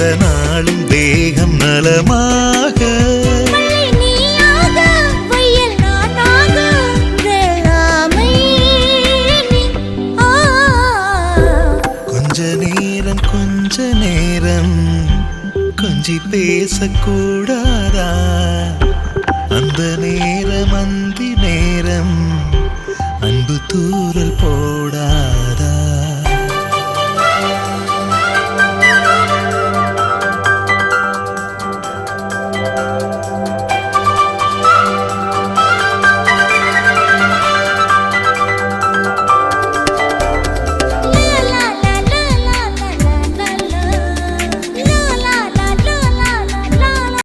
எந்த நாளும் தேகம் நலமாக. கொஞ்ச நேரம் கொஞ்ச நேரம் கொஞ்சி பேசக்கூடாதா? அந்த நேரம் அந்தி நேரம் அன்பு தூரல் போ Música